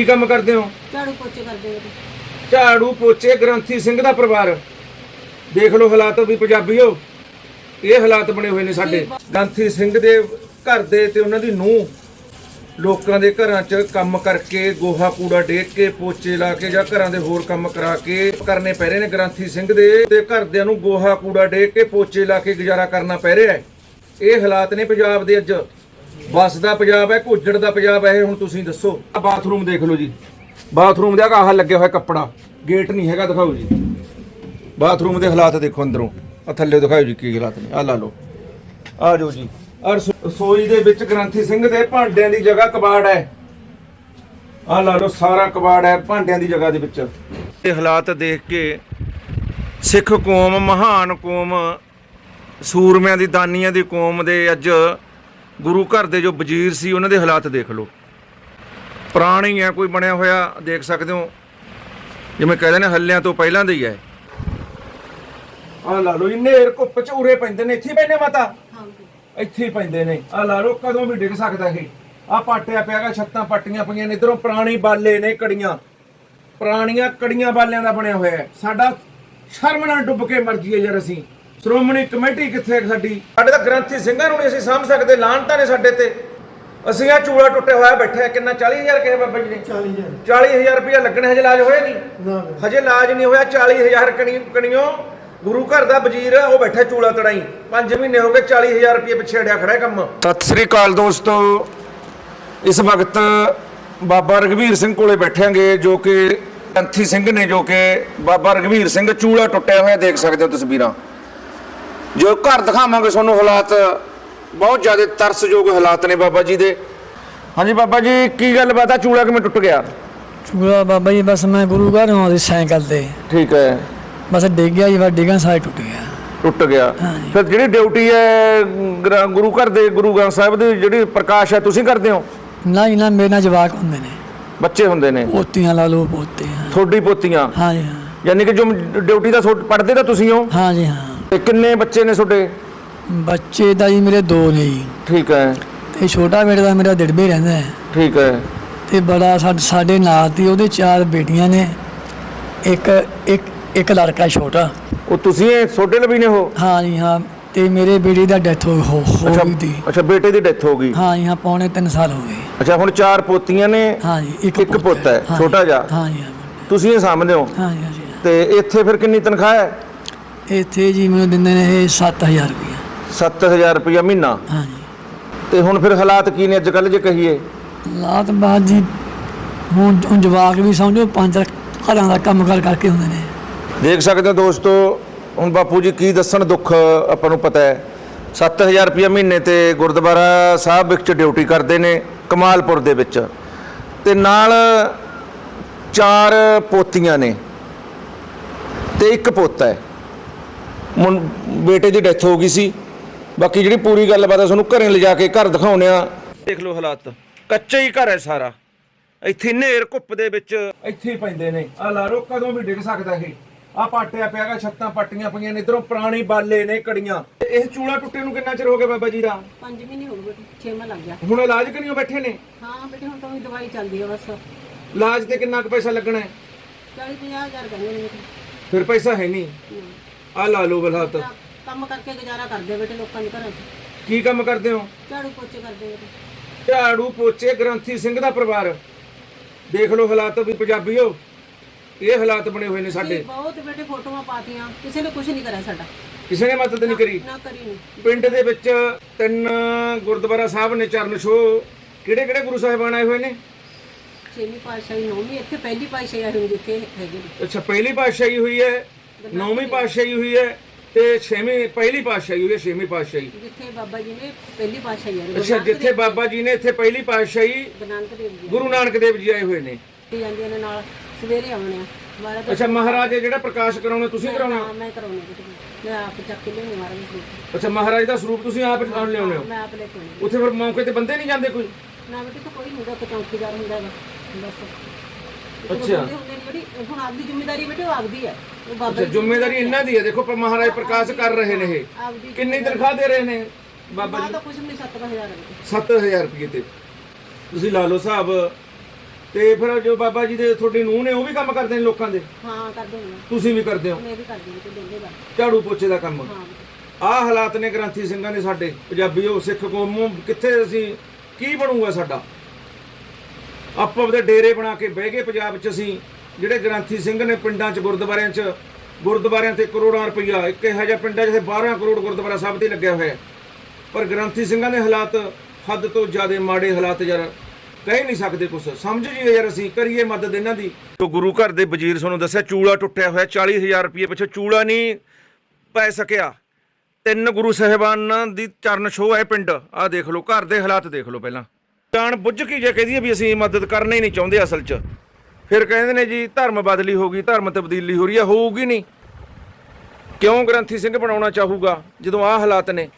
ਕੀ ਕੰਮ ਕਰਦੇ ਹੋ? ਝਾੜੂ ਪੋਚੇ ਕਰਦੇ ਨੇ ਝਾੜੂ ਪੋਚੇ ਗ੍ਰੰਥੀ ਸਿੰਘ ਦਾ ਪਰਿਵਾਰ। ਦੇਖ ਲਓ ਹਾਲਾਤ ਵੀ ਪੰਜਾਬੀਓ ਇਹ ਹਾਲਾਤ ਬਣੇ ਹੋਏ ਨੇ ਸਾਡੇ। ਗ੍ਰੰਥੀ ਸਿੰਘ ਦੇ ਘਰ ਦੇ ਤੇ ਉਹਨਾਂ ਦੀ ਨੂੰਹ ਲੋਕਾਂ ਦੇ ਘਰਾਂ 'ਚ ਕੰਮ ਕਰਕੇ ਗੋਹਾ ਕੂੜਾ ਡੇਕ ਕੇ ਪੋਚੇ ਲਾ ਕੇ ਜਾਂ ਘਰਾਂ ਦੇ ਹੋਰ ਕੰਮ ਕਰਾ ਕੇ ਕਰਨੇ ਪੈ ਰਹੇ ਨੇ। ਗ੍ਰੰਥੀ ਸਿੰਘ ਦੇ ਤੇ ਘਰਦਿਆਂ ਨੂੰ ਗੋਹਾ ਕੂੜਾ ਡੇਕ ਕੇ ਪੋਚੇ ਲਾ ਕੇ ਗੁਜ਼ਾਰਾ ਕਰਨਾ ਪੈ ਰਿਹਾ ਹੈ। ਇਹ ਹਾਲਾਤ ਨੇ ਪੰਜਾਬ ਦੇ ਅੱਜ। ਬਸ ਦਾ ਪੰਜਾਬ ਹੈ, ਘੁੱਜੜ ਦਾ ਪੰਜਾਬ ਹੈ, ਇਹ ਹੁਣ ਤੁਸੀਂ ਦੱਸੋ। ਆ ਬਾਥਰੂਮ ਦੇਖ ਲਓ ਜੀ। ਬਾਥਰੂਮ ਦਾ ਆਹ ਲੱਗਿਆ ਹੋਇਆ ਕੱਪੜਾ। ਗੇਟ ਨਹੀਂ ਹੈਗਾ, ਦਿਖਾਓ ਜੀ। ਬਾਥਰੂਮ ਦੇ ਹਾਲਾਤ ਦੇਖੋ ਅੰਦਰੋਂ। ਆ ਥੱਲੇ ਦਿਖਾਓ ਜੀ ਕੀ ਹਾਲਾਤ ਨੇ। ਆ ਲਾ ਲਓ। ਆ ਜਾਓ ਜੀ। ਔਰ ਰਸੋਈ ਦੇ ਵਿੱਚ ਗ੍ਰੰਥੀ ਸਿੰਘ ਦੇ ਭਾਂਡਿਆਂ ਦੀ ਜਗ੍ਹਾ ਕਬਾੜ ਹੈ। ਆ ਲਾ ਲਓ, ਸਾਰਾ ਕਬਾੜ ਹੈ ਭਾਂਡਿਆਂ ਦੀ ਜਗ੍ਹਾ ਦੇ ਵਿੱਚ। ਇਹ ਹਾਲਾਤ ਦੇਖ ਕੇ ਸਿੱਖ ਕੌਮ, ਮਹਾਨ ਕੌਮ, ਸੂਰਮਿਆਂ ਦੀ ਦਾਨੀਆਂ ਦੀ ਕੌਮ ਦੇ ਅੱਜ ਗੁਰੂ ਘਰ ਦੇ ਜੋ ਵਜ਼ੀਰ ਸੀ ਉਹਨਾਂ ਦੇ ਹਾਲਾਤ ਦੇਖ ਲਓ। ਪੁਰਾਣੀ ਹੈ ਕੋਈ ਬਣਿਆ ਹੋਇਆ ਦੇਖ ਸਕਦੇ ਹੋ। ਜਿਵੇਂ ਕਹਿੰਦੇ ਨੇ ਹੱਲਿਆਂ ਤੋਂ ਪਹਿਲਾਂ ਦੇ ਹੀ ਹੈ। ਆ ਲਾ ਲਓ ਜੀ ਨੇਰ ਕੁੱਪ ਚ ਉਰੇ ਪੈਂਦੇ ਨੇ ਇੱਥੇ ਪੈਂਦੇ ਮਾਤਾ। ਹਾਂਜੀ। ਇੱਥੇ ਹੀ ਪੈਂਦੇ ਨੇ। ਆ ਲਾ ਲਓ ਕਦੋਂ ਵੀ ਡਿੱਗ ਸਕਦਾ ਇਹ। ਆ ਪਾਟਿਆ ਪਿਆਗਾ ਛੱਤਾਂ ਪੱਟੀਆਂ ਪਈਆਂ ਨੇ ਇਧਰੋਂ ਪੁਰਾਣੀ ਬਾਲੇ ਨੇ ਕੜੀਆਂ। ਪੁਰਾਣੀਆਂ ਕੜੀਆਂ ਬਾਲਿਆਂ ਦਾ ਬਣਿਆ ਹੋਇਆ ਹੈ। ਸਾਡਾ ਸ਼ਰਮ ਨਾਲ ਡੁੱਬ ਕੇ ਮਰ ਜੀਏ ਯਾਰ ਅਸੀਂ। ਸ਼੍ਰੋਮਣੀ ਕਮੇਟੀ ਕਿੱਥੇ ਹੈ ਸਾਡੀ? ਸਾਡੇ ਤਾਂ ਗ੍ਰੰਥੀ ਸਿੰਘਾਂ ਨੂੰ ਨਹੀਂ ਅਸੀਂ ਸਾਂਭ ਸਕਦੇ ਲਾਹਨਤਾਂ ਨੇ ਸਾਡੇ ਤੇ। ਅਸੀਂ ਆ ਚੂੜਾ ਟੁੱਟਿਆ ਹੋਇਆ ਬੈਠੇ ਆ ਕਿੰਨਾ? 40000 ਕਿਹਾ ਬਾਬਾ ਜੀ ਨੇ? 40000 40000 ਰੁਪਇਆ ਲੱਗਣਾ ਹਜੇ ਇਲਾਜ ਹੋਇਆ ਨਹੀਂ। ਨਾ ਹਜੇ ਇਲਾਜ ਨਹੀਂ ਹੋਇਆ 40000 ਕਣੀ ਕਣੀਓ ਗੁਰੂ ਘਰ ਦਾ ਵਜ਼ੀਰ ਉਹ ਬੈਠਾ ਚੂਲਾ ਤੜਾਈ। 5 ਮਹੀਨੇ ਹੋ ਗਏ 40000 ਰੁਪਏ ਪਿੱਛੇ ਅੜਿਆ ਖੜਾ ਕੰਮ। ਸਤਿ ਸ੍ਰੀ ਅਕਾਲ ਦੋਸਤੋ। ਇਸ ਵਕਤ ਬਾਬਾ ਰਗਵੀਰ ਸਿੰਘ ਕੋਲੇ ਬੈਠਾਂਗੇ ਜੋ ਕਿ ਅੰਥੀ ਸਿੰਘ ਨੇ ਜੋ ਕਿ ਬਾਬਾ ਰਗਵੀਰ ਸਿੰਘ ਚੂਲਾ ਟੁੱਟਿਆ ਹੋਇਆ ਦੇਖ ਸਕਦੇ ਹੋ ਤਸਵੀਰਾਂ। ਜੋ ਘਰ ਦਿਖਾਵਾਂਗੇ ਤੁਹਾਨੂੰ ਹਾਲਾਤ ਬਹੁਤ ਜ਼ਿਆਦਾ ਤਰਸਯੋਗ ਹਾਲਾਤ ਨੇ ਬਾਬਾ ਜੀ ਦੇ। ਹਾਂਜੀ ਬਾਬਾ ਜੀ ਕੀ ਗੱਲ ਬਾਤ ਆ? ਚੂਲਾ ਕਿਵੇਂ ਟੁੱਟ ਗਿਆ? ਚੂੜਾ ਬਾਬਾ ਜੀ ਬਸ ਮੈਂ ਗੁਰੂ ਘਰ ਆਉਂਦੀ ਸਾਈਕਲ ਤੇ। ਠੀਕ ਹੈ। ਬਸ ਡਿੱਗ ਗਿਆ ਜੀ ਬਸ ਡਿੱਗਣ ਸਾਰ ਟੁੱਟ ਗਿਆ। ਟੁੱਟ ਗਿਆ। ਫਿਰ ਜਿਹੜੀ ਡਿਊਟੀ ਹੈ ਗ੍ਰ- ਘਰ ਦੇ ਗੁਰੂ ਗ੍ਰੰਥ ਸਾਹਿਬ ਦੀ ਜਿਹੜੀ ਪ੍ਰਕਾਸ਼ ਹੈ ਤੁਸੀਂ ਕਰਦੇ ਹੋ? ਨਾ ਜੀ ਨਾ ਮੇਰੇ ਨਾਲ ਜਵਾਕ ਹੁੰਦੇ ਨੇ। ਬੱਚੇ ਹੁੰਦੇ ਨੇ? ਪੋਤੀਆਂ ਲਾ ਲਓ ਪੋਤੇ ਹਾਂ। ਤੁਹਾਡੀ ਪੋਤੀਆਂ? ਹਾਂ ਜੀ ਹਾਂ। ਯਾਨੀ ਕਿ ਜੋ ਡਿਊਟੀ ਦਾ ਪੜਦੇ ਤਾਂ ਤੁਸੀਂ ਹੋ? ਹਾਂ ਜੀ ਹਾਂ। ਤੇ ਕਿੰਨੇ ਬੱਚੇ ਨੇ ਤੁਹਾਡੇ? ਬੱਚੇ ਤਾਂ ਜੀ ਮੇਰੇ ਦੋ ਨੇ ਜੀ। ਠੀਕ ਹੈ। ਤੇ ਛੋਟਾ ਬੇਟਾ ਤਾਂ ਮੇਰਾ ਦਿੜਬੇ ਰਹਿੰਦਾ ਹੈ। ਠੀਕ ਹੈ। ਤੇ ਬੜਾ ਸਾਡੇ ਨਾਲ ਦੀ ਉਹਦੇ ਚਾਰ ਬੇਟੀਆਂ ਨੇ। ਇੱਕ ਇੱਕ ਇੱਕ ਲੜਕਾ ਛੋਟਾ। ਉਹ ਤੁਸੀਂ ਇਹ ਤੁਹਾਡੇ ਲਈ ਨੇ ਹੋ ਹਾਂ ਜੀ ਹਾਂ। ਤੇ ਮੇਰੇ ਬੇਟੀ ਦਾ ਡੈਥ ਹੋ ਹੋ ਗਈ ਦੀ ਅੱਛਾ ਬੇਟੇ ਦੀ ਡੈਥ ਹੋ ਗਈ। ਹਾਂ ਜੀ ਹਾਂ ਪੌਣੇ 3 ਸਾਲ ਹੋ ਗਏ। ਅੱਛਾ ਹੁਣ ਚਾਰ ਪੋਤੀਆਂ ਨੇ। ਹਾਂ ਜੀ ਇੱਕ ਪੁੱਤ ਹੈ, ਛੋਟਾ ਜਿਹਾ। ਹਾਂ ਜੀ ਤੁਸੀਂ ਇਹ ਸਾਂਭਦੇ ਹੋ। ਹਾਂ ਜੀ ਤੇ ਇੱਥੇ ਫਿਰ ਕਿੰਨੀ ਤਨਖਾਹ ਹੈ? ਇੱਥੇ ਜੀ ਮੈਨੂੰ ਦਿੰਦੇ ਨੇ ਇਹ 7000 ਰੁਪਏ 7000 ਰੁਪਇਆ ਮਹੀਨਾ? ਹਾਂ ਜੀ ਤੇ ਹੁਣ ਫਿਰ ਹਾਲਾਤ ਕੀ ਨੇ ਅੱਜ ਕੱਲ ਜੇ ਕਹੀਏ? ਲਾਤ ਬਾਅਦ ਜੀ ਹੁਣ ਹੁਣ ਜਵਾਕ ਵੀ ਸਮਝੋ ਪੰਜ ਘਰਾਂ ਦਾ ਕੰਮ ਕਰ ਕਰਕੇ ਹੁੰਦੇ ਨੇ। ਦੇਖ ਸਕਦੇ ਹੋ ਦੋਸਤੋ ਹੁਣ ਬਾਪੂ ਜੀ ਕੀ ਦੱਸਣ ਦੁੱਖ ਆਪਾਂ ਨੂੰ ਪਤਾ ਹੈ। 7000 ਰੁਪਏ ਮਹੀਨੇ ਤੇ ਗੁਰਦੁਆਰਾ ਸਾਹਿਬ ਵਿੱਚ ਡਿਊਟੀ ਕਰਦੇ ਨੇ ਕਮਾਲਪੁਰ ਦੇ ਵਿੱਚ। ਤੇ ਨਾਲ ਚਾਰ ਪੋਤੀਆਂ ਨੇ। ਤੇ ਇੱਕ ਪੋਤਾ ਹੈ। ਮੁੰ ਬੇਟੇ ਦੀ ਡੈਥ ਹੋ ਗਈ ਸੀ। ਬਾਕੀ ਜਿਹੜੀ ਪੂਰੀ ਗੱਲਬਾਤ ਹੈ ਤੁਹਾਨੂੰ ਘਰੇ ਲਿਜਾ ਕੇ ਘਰ ਦਿਖਾਉਣੇ ਆ। ਦੇਖ ਲਓ ਹਾਲਾਤ। ਕੱਚਾ ਹੀ ਘਰ ਹੈ ਸਾਰਾ। ਇੱਥੇ ਨੇਰ ਕੁੱਪ ਦੇ ਵਿੱਚ ਇੱਥੇ ਹੀ ਪੈਂਦੇ ਨੇ। ਆ ਲਾ ਲਓ ਕਦੋਂ ਵੀ ਡਿੱਗ ਸਕਦਾ ਇਹ। ਆ ਪਾਟਿਆ ਪਿਆਗਾ ਛੱਤਾਂ ਪੱਟੀਆਂ ਪਈਆਂ ਨੇ। ਇਧਰੋਂ ਪੁਰਾਣੀ ਬਾਲੇ ਨੇ ਕੜੀਆਂ। ਤੇ ਇਹ ਚੂਲਾ ਟੁੱਟੇ ਨੂੰ ਕਿੰਨਾ ਚਿਰ ਹੋ ਗਿਆ ਬਾਬਾ ਜੀ ਦਾ? 5 ਮਹੀਨੇ ਹੋ ਗਏ ਬੇਟੇ 6 ਮਹੀਨੇ ਲੱਗ ਗਿਆ। ਹੁਣ ਇਲਾਜ ਕਰੀਓ ਬੈਠੇ ਨੇ? ਹਾਂ ਬੇਟੇ ਹੁਣ ਤਾਂ ਉਹੀ ਦਵਾਈ ਚੱਲਦੀ ਹੈ ਬਸ। ਇਲਾਜ ਤੇ ਕਿੰਨਾ ਕੁ ਪੈਸਾ ਲੱਗਣਾ ਹੈ? 40 50 ਹਜ਼ਾਰ ਕਹਿੰਦੇ ਨੇ ਫਿਰ ਪੈਸਾ ਹੈ ਨਹੀਂ। ਆ ਲਾ ਲਓ ਬਲਾਤ ਤਾਂ ਕੰਮ ਕਰਕੇ ਗੁਜ਼ਾਰਾ ਕਰਦੇ ਬੇਟੇ ਲੋਕਾਂ ਦੇ ਘਰਾਂ 'ਚ। ਕੀ ਕੰਮ ਕਰਦੇ ਹੋ? ਝਾੜੂ ਪੋਚੇ ਕਰਦੇ ਬੇਟੇ। ਝਾੜੂ ਪੋਚੇ ਗ੍ਰੰਥੀ ਸਿੰਘ ਦਾ ਪਰਿਵਾਰ। ਦੇਖ ਲਓ ਹਾਲਾਤ ਵੀ ਪੰਜਾਬੀਓ। ਇਹ ਹਾਲਾਤ ਬਣੇ ਹੋਏ ਨੇ ਸਾਡੇ। ਅਸੀਂ ਬਹੁਤ ਬੇਟੇ ਫੋਟੋਆਂ ਪਾਤੀਆਂ। ਕਿਸੇ ਨੇ ਕੁਝ ਨਹੀਂ ਕਰਿਆ ਸਾਡਾ। ਕਿਸੇ ਨੇ ਮਦਦ ਨਹੀਂ ਕਰੀ। ਨਾ ਕਰੀ ਨਹੀਂ। ਪਿੰਡ ਦੇ ਵਿੱਚ ਤਿੰਨ ਗੁਰਦੁਆਰਾ ਸਾਹਿਬ ਨੇ ਚਰਨ ਛੋਹ। ਕਿਹੜੇ ਕਿਹੜੇ ਗੁਰੂ ਸਾਹਿਬਾਨ ਆਏ ਹੋਏ ਨੇ? ਛੇਵੀਂ ਪਾਤਸ਼ਾਹੀ ਨੌਵੀਂ ਇੱਥੇ ਪਹਿਲੀ ਪਾਤਸ਼ਾਹੀ ਆਈ ਹੋਈ ਜਿੱਥੇ ਹੈਗੇ ਨੇ। ਅੱਛਾ ਪਹਿਲੀ ਪਾਤਸ਼ਾਹੀ ਹੋਈ ਹੈ। ਨੌਵੀਂ ਪਾਤਸ਼ਾਹੀ ਹੋਈ ਹੈ ਤੇ ਛੇਵੀਂ ਪਹਿਲੀ ਪਾਤਸ਼ਾਹੀ ਹੋਈ ਹੈ ਛੇਵੀਂ ਪਾਤਸ਼ਾਹੀ। ਜਿੱਥੇ ਬਾਬਾ ਜੀ ਨੇ ਪਹਿਲੀ ਪਾਤਸ਼ਾਹੀ ਆਈ ਅੱਛਾ ਜਿੱਥੇ ਬਾਬਾ ਜੀ ਨੇ ਇੱਥੇ ਪਹਿਲੀ ਪਾਤਸ਼ਾਹੀ ਗੁਰੂ ਨਾਨਕ ਦੇਵ ਜੀ। ਆਏ ਹੋਏ ਨੇ। ਜਾਂਦੀਆਂ ਨੇ ਨਾਲ ਸਵੇਰੇ ਆਉਣੇ ਆ। ਤੋਂ ਅੱਛਾ ਮਹਾਰਾਜ ਜਿਹੜਾ ਪ੍ਰਕਾਸ਼ ਕਰਾਉਣਾ ਤੁਸੀਂ ਕਰਾਉਣਾ? ਮੈਂ ਕਰਾਉਣੀ ਮੈਂ ਆਪ ਚੱਕ ਕੇ ਲਿਆਉਣੀ ਸਰੂਪ ਅੱਛਾ ਮਹਾਰਾਜ ਦਾ ਸਰੂਪ ਤੁਸੀਂ ਆਪ ਲਿਆਉਣੇ ਹੋ? ਮੈਂ ਆਪ ਲੈ ਕੇ ਉੱਥੇ ਫਿਰ ਮੌਕੇ ਤੇ ਬੰਦੇ ਨਹੀਂ ਜਾਂਦੇ ਕੋਈ? ਨਾ ਬੇਟੇ ਕੋਈ ਹੁੰਦਾ ਕਿ ਚੌਕੀਦਾਰ ਹੁੰਦਾ ਬਸ। ਅੱਛਾ। ਬੰਦੇ ਹੁੰਦੇ ਨੇ ਜਿਹੜੀ ਹੁਣ ਆਪਦੀ ਜ਼ਿੰਮੇਵਾਰੀ ਬੇਟੇ ਉਹ ਆਪਦੀ ਹੈ। ਉਹ ਬਾਬਾ ਅੱਛਾ ਜ਼ਿੰਮੇਵਾਰੀ ਇਹਨਾਂ ਦੀ ਹੈ। ਦੇਖੋ ਪਰ ਮਹਾਰਾਜ ਪ੍ਰਕਾਸ਼ ਕਰ ਰਹੇ ਨੇ ਇਹ। ਆਪਦੀ ਕਿੰਨੀ ਤਨਖਾਹ ਦੇ ਰਹੇ ਨੇ ਬਾਬਾ ਜੀ? ਤਾਂ ਕੁਝ ਨਹੀਂ 7000 ਹੈ ਬੇਟੇ 7000 ਰੁਪਏ ਤੇ। ਤੁਸੀਂ ਲਾ ਲਓ ਹਿਸਾਬ। ਤੇ ਫਿਰ ਜੋ ਬਾਬਾ ਜੀ ਦੇ ਤੁਹਾਡੀ ਨੂੰਹ ਨੇ ਉਹ ਵੀ ਕੰਮ ਕਰਦੇ ਨੇ ਲੋਕਾਂ ਦੇ? ਹਾਂ ਕਰਦੇ ਹਾਂ ਤੁਸੀਂ ਵੀ ਕਰਦੇ ਹੋ? ਮੈਂ ਵੀ ਕਰਦੀ ਹਾਂ ਤੇ ਦਿੰਦੇ ਦਾ ਝਾੜੂ ਪੋਚੇ ਦਾ ਕੰਮ। ਹਾਂ। ਆਹ ਹਾਲਾਤ ਨੇ ਗ੍ਰੰਥੀ ਸਿੰਘਾਂ ਦੇ ਸਾਡੇ ਪੰਜਾਬੀਓ ਸਿੱਖ ਕੌਮੋਂ ਕਿੱਥੇ ਅਸੀਂ ਕੀ ਬਣੂਗਾ ਸਾਡਾ? ਆਪੋ ਆਪਦੇ ਡੇਰੇ ਬਣਾ ਕੇ ਬਹਿ ਗਏ ਪੰਜਾਬ 'ਚ ਅਸੀਂ। ਜਿਹੜੇ ਗ੍ਰੰਥੀ ਸਿੰਘ ਨੇ ਪਿੰਡਾਂ 'ਚ, ਗੁਰਦੁਆਰਿਆਂ 'ਚ, ਗੁਰਦੁਆਰਿਆਂ ਤੇ ਕਰੋੜਾਂ ਰੁਪਈਆ, ਇੱਕ ਇਹੋ ਜਿਹਾ ਪਿੰਡ ਹੈ ਜਿੱਥੇ 12 ਕਰੋੜ ਗੁਰਦੁਆਰਾ ਸਾਹਿਬ ਤੇ ਲੱਗਿਆ ਹੋਇਆ ਪਰ ਗ੍ਰੰਥੀ ਸਿੰਘਾਂ ਦੇ ਹਾਲਾਤ ਹੱਦ ਤੋਂ ਜ਼ਿਆਦਾ ਮਾੜੇ ਹਾਲਾਤ ਯਾਰ, ਕਹਿ ਨਹੀਂ ਸਕਦੇ ਕੁਛ। ਸਮਝ ਜੀਏ ਯਾਰ ਅਸੀਂ, ਕਰੀਏ ਮਦਦ ਇਹਨਾਂ ਦੀ। ਤੋ ਗੁਰੂ ਘਰ ਦੇ ਵਜ਼ੀਰ ਸਾਨੂੰ ਦੱਸਿਆ ਚੂੜਾ ਟੁੱਟਿਆ ਹੋਇਆ 40000 ਰੁਪਏ ਪਿੱਛੇ ਚੂੜਾ ਨਹੀਂ ਪੈ ਸਕਿਆ। ਤਿੰਨ ਗੁਰੂ ਸਾਹਿਬਾਨਾਂ ਦੀ ਚਰਨ ਛੋਹ ਹੈ ਪਿੰਡ। ਆਹ ਦੇਖ ਲਓ, ਘਰ ਦੇ ਹਾਲਾਤ ਦੇਖ ਲਓ ਪਹਿਲਾਂ। ਜਾਣ ਬੁੱਝ ਕੇ ਜੇ ਕਹਦੀ ਵੀ ਅਸੀਂ ਮਦਦ ਕਰਨਾ ਹੀ ਨਹੀਂ ਚਾਹੁੰਦੇ ਅਸਲ 'ਚ। ਫਿਰ ਕਹਿੰਦੇ ਨੇ ਜੀ, ਧਰਮ ਬਦਲੀ ਹੋ ਗਈ, ਧਰਮ ਤਬਦੀਲੀ ਹੋ ਰਹੀ ਹੈ ਹੋਊਗੀ ਨਹੀਂ। ਕਿਉਂ ਗ੍ਰੰਥੀ ਸਿੰਘ ਬਣਾਉਣਾ ਚਾਹੂਗਾ, ਜਦੋਂ ਆਹ ਹਾਲਾਤ ਨੇ?